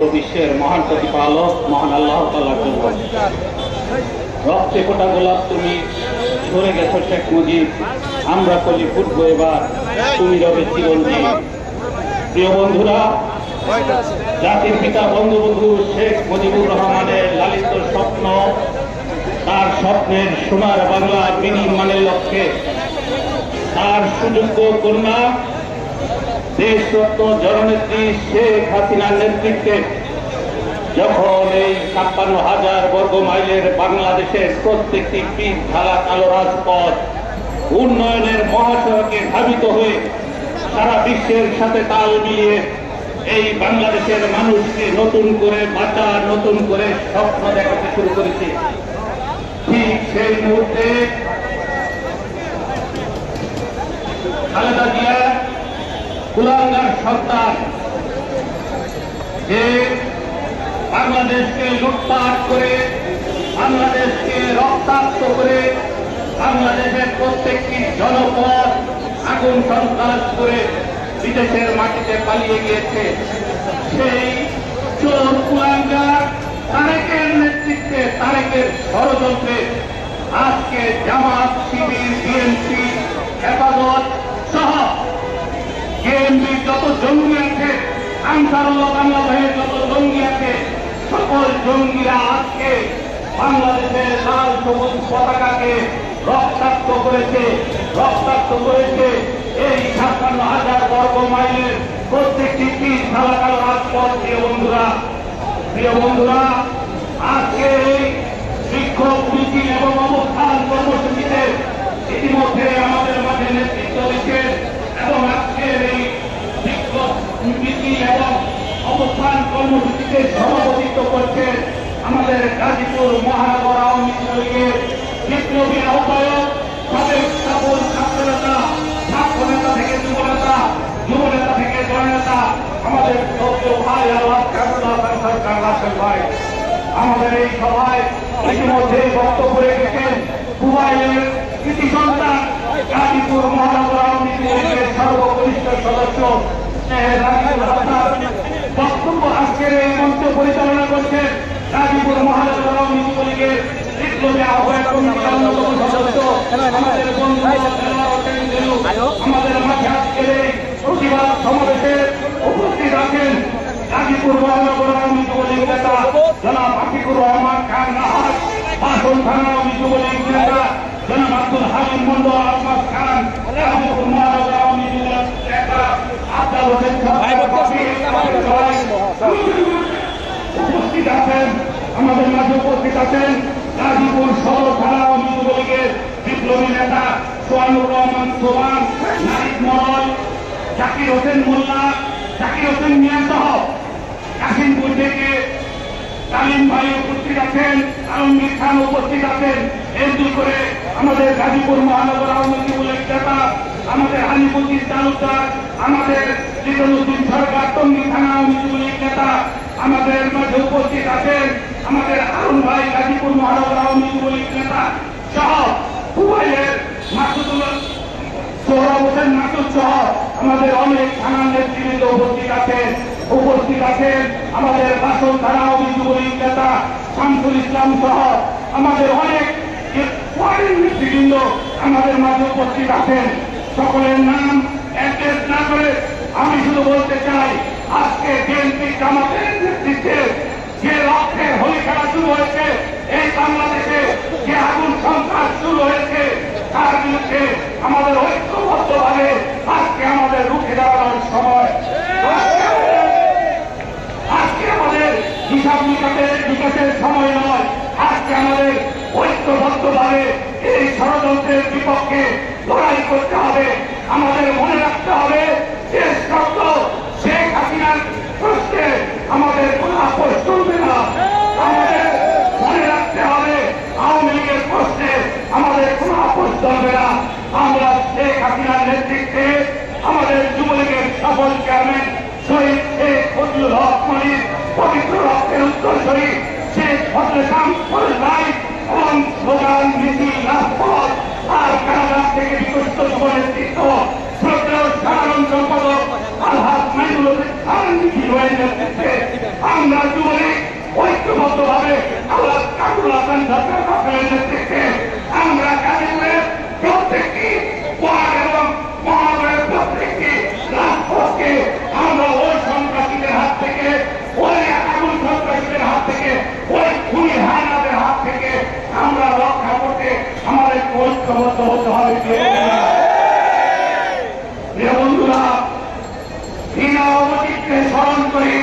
বিশ্বের মহান প্রতিপালক, মহান আল্লাহ রক্তে ফোটা গোলাপ তুমি সরে গেছো শেখ মুজিব। আমরা কলি ফুটবো এবার, তুমি রবে চিরঞ্জীব প্রিয় বন্ধুরা, জাতির পিতা, বঙ্গবন্ধু শেখ মুজিবুর রহমানের লালিত স্বপ্ন, তার স্বপ্নের সোনার বাংলা বিনির্মাণের লক্ষ্যে। তার সুযোগ্য কন্যা জননেত্রী শেখ হাসিনার নেতৃত্বে যখন এই ছাপ্পান্ন হাজার বর্গ মাইলের বাংলাদেশের প্রত্যেকটি কালো রাজপথ উন্নয়নের মহাসড়কে ধাবিত হয়ে সারা বিশ্বের সাথে তাল মিলিয়ে এই বাংলাদেশের মানুষকে নতুন করে বাঁচার নতুন করে স্বপ্ন দেখাতে শুরু করেছে। ঠিক সেই মুহূর্তে খালেদা জিয়া কুলাঙ্গার সন্তান যে বাংলাদেশকে লুটপাট করে, বাংলাদেশকে রক্তাক্ত করে, বাংলাদেশের প্রত্যেকটি জনপদ আগুন সন্ত্রাস করে বিদেশের মাটিতে পালিয়ে গিয়েছে। সেই চোর কুলাঙ্গার তারেকের নেতৃত্বে, তারেকের ষড়যন্ত্রে আজকে জামাত শিবির বিএনপি হেফাজত সহ বিএনপির যত জঙ্গি আছে বাংলাদেশের যত জঙ্গি আছে, সকল জঙ্গিরা আজকে বাংলাদেশের লাল সবুজ পতাকাকে রক্তাক্ত করেছে রক্তাক্ত করেছে। এই ছাপ্পান্ন হাজার বর্গ মাইলের প্রত্যেকটি পিস ঢালাকাল রাজপথ প্রিয় বন্ধুরা প্রিয় বন্ধুরা, আজকে এই বিক্ষোভ মিছিল এবং অবস্থান কর্মসূচিতে ইতিমধ্যে আমাদের মাঝে নেতৃত্ব দিচ্ছেন এবং আজকের এই বিক্ষোভ মিছিল এবং অবস্থান কর্মসূচিতে সভাপতিত্ব করছেন আমাদের গাজীপুর মহানগর আওয়ামী লীগের বিপ্লবী আহ্বায়ক, সাবেক স্থাপন ছাত্রনেতা ছাত্র নেতা থেকে যুবনেতা যুবনেতা থেকে জননেতা, আমাদের ভাই ভাই। আমাদের এই সভায় ইতিমধ্যে বক্তব্য রেখেছেন দুবাইয়ের কৃতি সন্তান, গাজীপুর মহানগর আওয়ামী লীগের সর্বকনিষ্ঠ সদস্য আজকের এই মঞ্চ পরিচালনা করছেন গাজীপুর মহানগর আওয়ামী লীগের বিপ্লবী আহ্বায়ক সদস্য। আমাদের বন্ধু আমাদের মাঝে আজকের এই প্রতিবাদ সমাবেশে উপস্থিত আছেন গাজীপুর মহানগর আওয়ামী যুবলীগ নেতা জনাব রহমান খান নাহার, বাসন থানা যুবলীগ নেতা জনাব আব্দুল হালিম মন্ডল আহমদ খান গাজীপুর মহানগর আওয়ামী যুবলীগ নেতা আব্দুল হোসেন উপস্থিত আছেন আমাদের মাঝে উপস্থিত আছেন গাজীপুর সদর থানা আওয়ামী যুবলীগের বিপ্লবী নেতা সোহানুর রহমান সোহান নারিক মরল জাকির হোসেন মোল্লা, জাকির হোসেন মিয়া সহ কাশিমপুর থেকে তালিম ভাই উপস্থিত আছেন আলমগীর খান উপস্থিত আছেন। এমনি করে আমাদের গাজীপুর মহানগর আওয়ামী লীগ নেতা, আমাদের হানিপুদ্দিন তালুকদার, আমাদের জিতনুদ্দিন সরকার, টঙ্গী থানা আওয়ামী লীগ নেতা, আমাদের মাঝে উপস্থিত আছেন আমাদের আরুন ভাই গাজীপুর মহানগর আওয়ামী লীগ নেতা সহ দুবাইয়ের মাসুদুল্লাহ সোহরাব হোসেন মাসুদ সহ আমাদের অনেক থানার নেতৃবৃন্দ উপস্থিত আছেন উপস্থিত আছেন আমাদের বাসন থানা যুবলীগ নেতা শামসুল ইসলাম সহ আমাদের অনেক নেতৃবৃন্দ আমাদের মাঝে উপস্থিত আছেন। সকলের নাম অ্যাড্রেস না করে আমি শুধু বলতে চাই, আজকে বিএনপি জামাতের নেতৃত্বে যে লক্ষ্যের হোলি খেলা শুরু হয়েছে, এই বাংলাদেশে যে আগুন সন্ত্রাস শুরু হয়েছে, তার বিরুদ্ধে আমাদের ঐক্যবদ্ধভাবে আজকে আমাদের রুখে দাঁড়ানোর সময় আজকে আমাদের হিসাব নিকাশের বিকাশের সময় নয় আজকে আমাদের ঐক্যবদ্ধভাবে এই বিপক্ষে লড়াই করতে হবে। আমাদের মনে থেকে সুস্থ নেতৃত্ব শ্রদ্ধা সাধারণ সম্পাদক আলহাদ মাইনুল নেতৃত্বে আমরা জীবনে ঐক্যবদ্ধভাবে আল্লাহ কাকুল হাসান আমরা কাজে প্রত্যেক করি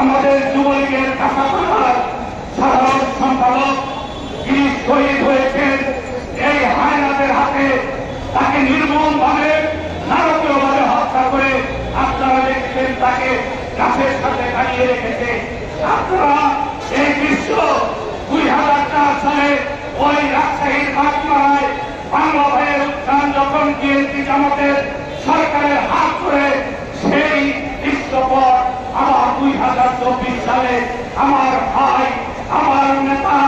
আমাদের যুবলীগের কাছাকাছার সাধারণ সম্পাদক যিনি শহীদ হয়েছেন, এই হায়নাদের হাতে তাকে নির্মম ভাবে নারকীয় ভাবে হত্যা করে আপনারা দেখছেন, তাকে গাছের সাথে দাঁড়িয়ে রেখেছে। আপনারা এই দৃশ্য দুই হাজার চার সালে ওই রাজশাহীর বাগমারায় বাংলা ভাইয়ের উত্থান যখন বিএনপি জামাতের সরকারের হাত করে সেই দৃশ্যপট আবার দুই হাজার চব্বিশ সালে আমার ভাই, আমার নেতা,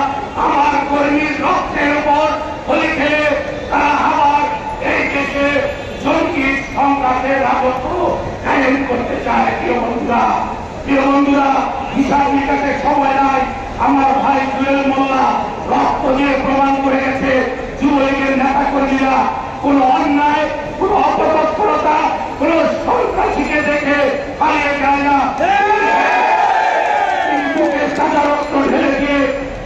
আমার কর্মীর রক্তের উপর হোলি খেলে তারা আবার এই দেশে জঙ্গি সংঘাতের রাজত্ব কায়েম করতে চায়। প্রিয় বন্ধুরা প্রিয় বন্ধুরা, হিসাব নিকাশের সময় নাই। আমার ভাই জুয়েল মোল্লা রক্ত দিয়ে প্রমাণ করে গেছে। যুবলীগের নেতা কর্মীরা কোন অন্যায় কোন অপতৎপরতা কোন সন্ত্রাসীকে দেখে পালিয়ে যায় না বুকে সাদা রক্ত ঢেলে দিয়ে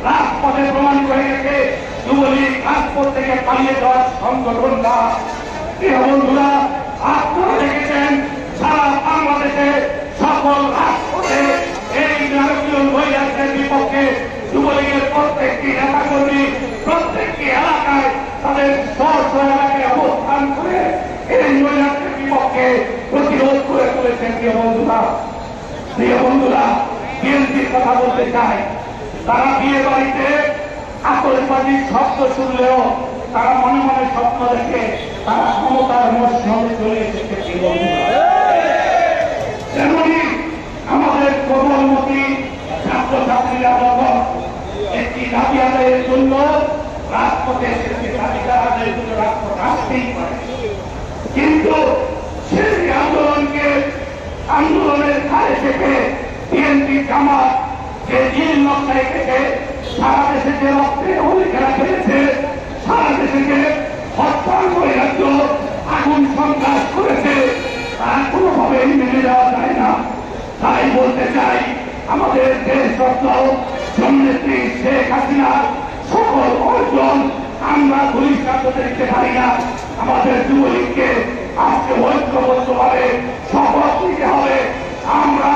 রাজপথে প্রমাণ করে গেছে যুবলীগ রাজপথ থেকে পালিয়ে যাওয়ার সংগঠন না। বন্ধুরা, আপনারা দেখেছেন সারা বাংলাদেশে সকল রাজপথে এই নারকীয় মহিলাদের বিপক্ষে যুবলীগের প্রত্যেকটি নেতাকর্মী, প্রত্যেকটি এলাকায় তাদের স্ব স্ব এলাকায় অবস্থান করে এই মহিলাদের বিপক্ষে প্রতিরোধ করে তুলেছেন, প্রিয় বন্ধুরা। প্রিয় বন্ধুরা, বিএনপির কথা বলতে চাই। তারা বিয়ে বাড়িতে আতসবাজির শব্দ শুনলেও তারা মনে মনে স্বপ্ন দেখে, তারা ক্ষমতার মধ্যে চলে এসেছে তেমনি আমাদের প্রবলমতি ছাত্রছাত্রীরা যখন একটি দাবি আদায়ের জন্য রাজপথে এসেছে দাবিটা আদায়ের জন্য রাজপথ আসতেই পারে। কিন্তু সেই আন্দোলনকে, আন্দোলনের ধারে থেকে বিএনপি জামাত যে নীল নকশা এঁকেছে সারা দেশে যে রক্তের হোলি খেলা খেলেছে, সারা দেশে যে হরতাল নৈরাজ্য আগুন সন্ত্রাস করেছে। তা কোনোভাবেই মেনে যাওয়া যায় না। তাই বলতে চাই, আমাদের দেশ রত্ন জন্মেত্রী শেখ হাসিনা সকল অর্জন আমরা বহিষ্কার করতে দিতে পারি না। আমাদের যুবলীগকে আজকে ঐক্যবদ্ধভাবে শপথ নিতে হবে। আমরা